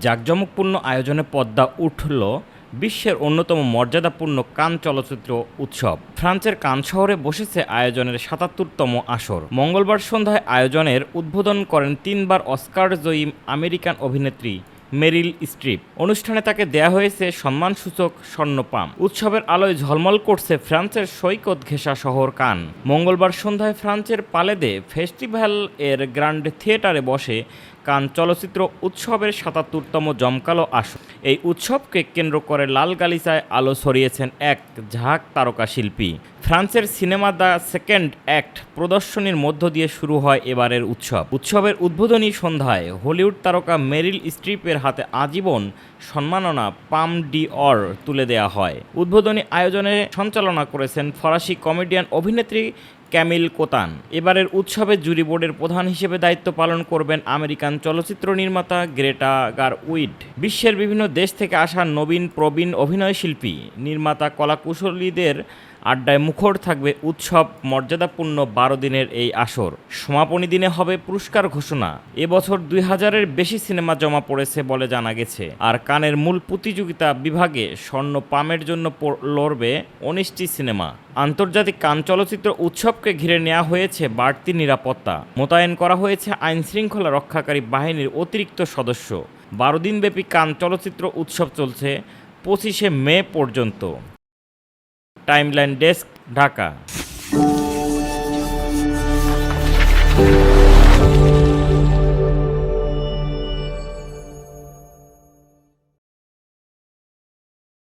জাঁকজমকপূর্ণ আয়োজনে পদ্মা উঠল বিশ্বের অন্যতম মর্যাদাপূর্ণ কান চলচ্চিত্র উৎসব। ফ্রান্সের কান শহরে বসেছে আয়োজনের সাতাত্তরতম আসর। মঙ্গলবার সন্ধ্যায় আয়োজনের উদ্বোধন করেন তিনবার অস্কার জয়ী আমেরিকান অভিনেত্রী মেরিল স্ট্রিপ। অনুষ্ঠানে তাকে দেয়া হয়েছে সম্মানসূচক স্বর্ণপাম। উৎসবের আলোয় ঝলমল করছে ফ্রান্সের সৈকত ঘেঁষা শহর কান। মঙ্গলবার সন্ধ্যায় ফ্রান্সের পালেদে ফেস্টিভ্যাল এর গ্র্যান্ড থিয়েটারে বসে কান চলচ্চিত্র উৎসবের সাতাত্তরতম জমকালো আসর। এই উৎসবকে কেন্দ্র করে লাল গালিচায় আলো ছড়িয়েছেন এক ঝাঁক তারকা শিল্পী। ফ্রান্সের সিনেমা দ্য সেকেন্ড অ্যাক্ট প্রদর্শনীর মধ্য দিয়ে শুরু হয় এবারের উৎসব। উৎসবের উদ্বোধনী সন্ধ্যায় হলিউড তারকা মেরিল স্ট্রিপের হাতে আজীবন সম্মাননা পাম ডি অর তুলে দেয়া হয়। উদ্বোধনী আয়োজনে সঞ্চালনা করেছেন ফরাসি কমেডিয়ান অভিনেত্রী ক্যামিল কোতান। এবারের উৎসবে জুরি বোর্ডের প্রধান হিসেবে দায়িত্ব পালন করবেন আমেরিকান চলচ্চিত্র নির্মাতা গ্রেটা গার উইড বিশ্বের বিভিন্ন দেশ থেকে আসা নবীন প্রবীণ অভিনয় শিল্পী, নির্মাতা কলাকুশলীদের আড্ডায় মুখর থাকবে উৎসব মর্যাদাপূর্ণ বারো দিনের এই আসর। সমাপনী দিনে হবে পুরস্কার ঘোষণা। এবছর দুই হাজারের বেশি সিনেমা জমা পড়েছে বলে জানা গেছে। আর কানের মূল প্রতিযোগিতা বিভাগে স্বর্ণ পামের জন্য লড়বে উনিশটি সিনেমা। আন্তর্জাতিক কান চলচ্চিত্র উৎসবকে ঘিরে নেওয়া হয়েছে বাড়তি নিরাপত্তা। মোতায়েন করা হয়েছে আইন শৃঙ্খলা রক্ষাকারী বাহিনীর অতিরিক্ত সদস্য। বারো দিনব্যাপী কান চলচ্চিত্র উৎসব চলছে পঁচিশে মে পর্যন্ত। Timeline desk, Dhaka.